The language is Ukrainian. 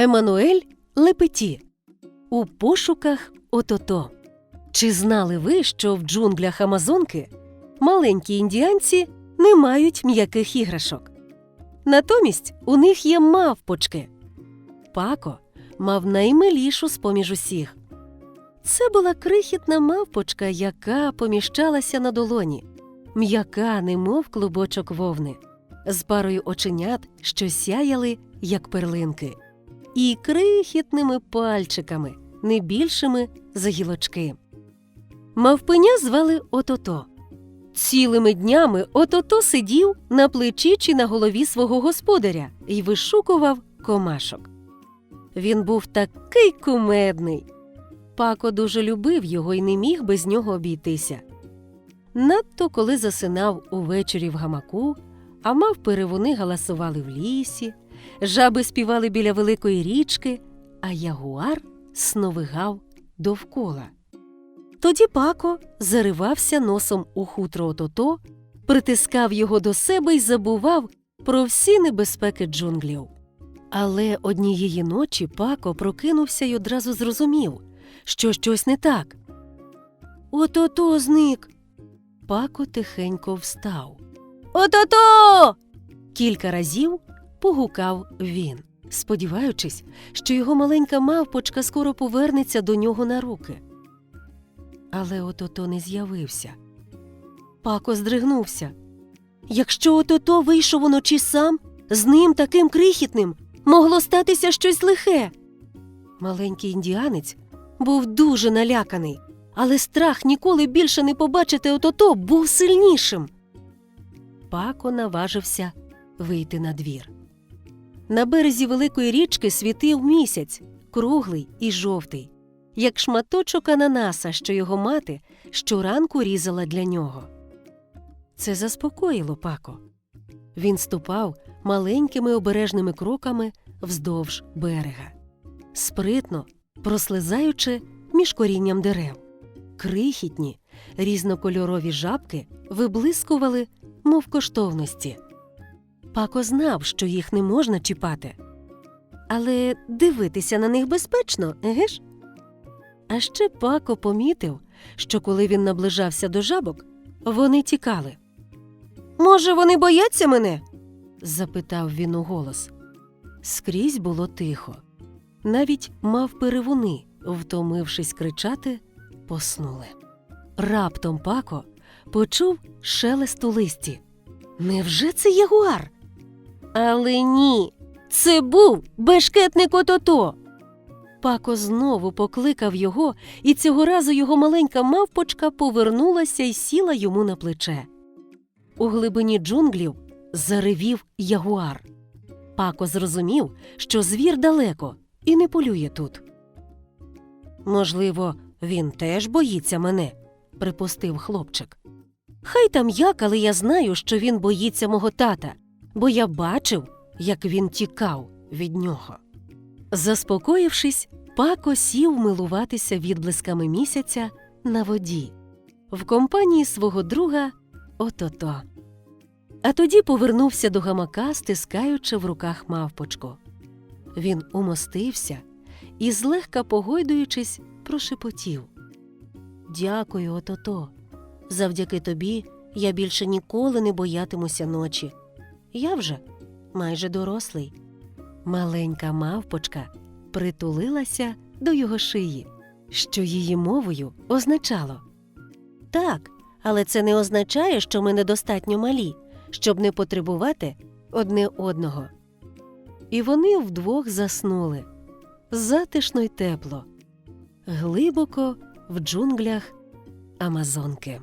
Еммануель Лепеті У пошуках Отото. Чи знали ви, що в джунглях Амазонки маленькі індіанці не мають м'яких іграшок? Натомість у них є мавпочки. Пако мав наймилішу з поміж усіх. Це була крихітна мавпочка, яка поміщалася на долоні, м'яка, немов клубочок вовни, з парою оченят, що сяяли, як перлинки, і крихітними пальчиками, не більшими за гілочки. Мавпеня звали Отото. Цілими днями Отото сидів на плечі чи на голові свого господаря і вишукував комашок. Він був такий кумедний. Пако дуже любив його і не міг без нього обійтися. Надто коли засинав увечері в гамаку, а мав перевуни галасували в лісі, жаби співали біля великої річки, а ягуар сновигав довкола. Тоді Пако заривався носом у хутро отото, притискав його до себе і забував про всі небезпеки джунглів. Але однієї ночі Пако прокинувся й одразу зрозумів, що щось не так. Ото-то зник. Пако тихенько встав. Ото-то. Кілька разів погукав він, сподіваючись, що його маленька мавпочка скоро повернеться до нього на руки. Але ото-то не з'явився. Пако здригнувся. Якщо ото-то вийшов уночі сам, з ним таким крихітним могло статися щось лихе. Маленький індіанець був дуже наляканий, але страх ніколи більше не побачити отото був сильнішим. Пако наважився вийти на двір. На березі великої річки світив місяць, круглий і жовтий, як шматочок ананаса, що його мати щоранку різала для нього. Це заспокоїло Пако. Він ступав маленькими обережними кроками вздовж берега, спритно прослизаючи між корінням дерев. Крихітні, різнокольорові жабки виблискували, мов коштовності. Пако знав, що їх не можна чіпати. Але дивитися на них безпечно, еге ж? А ще Пако помітив, що коли він наближався до жабок, вони тікали. Може, вони бояться мене? запитав він у голос. Скрізь було тихо. Навіть мав перевуни, втомившись кричати, поснули. Раптом Пако почув шелест у листі. Невже це ягуар? Але ні, це був бешкетник отото. Пако знову покликав його, і цього разу його маленька мавпочка повернулася і сіла йому на плече. У глибині джунглів заревів ягуар. Пако зрозумів, що звір далеко і не полює тут. Можливо, він теж боїться мене, припустив хлопчик. Хай там як, але я знаю, що він боїться мого тата, бо я бачив, як він тікав від нього. Заспокоївшись, Пако сів милуватися відблисками місяця на воді в компанії свого друга Отото. А тоді повернувся до гамака, стискаючи в руках мавпочку. Він умостився і, злегка погойдуючись, прошепотів Дякую, отото. Завдяки тобі я більше ніколи не боятимуся ночі. Я вже майже дорослий. Маленька мавпочка притулилася до його шиї, що її мовою означало Так, але це не означає, що ми недостатньо малі, щоб не потребувати одне одного. І вони вдвох заснули затишно й тепло, глибоко в джунглях Амазонки.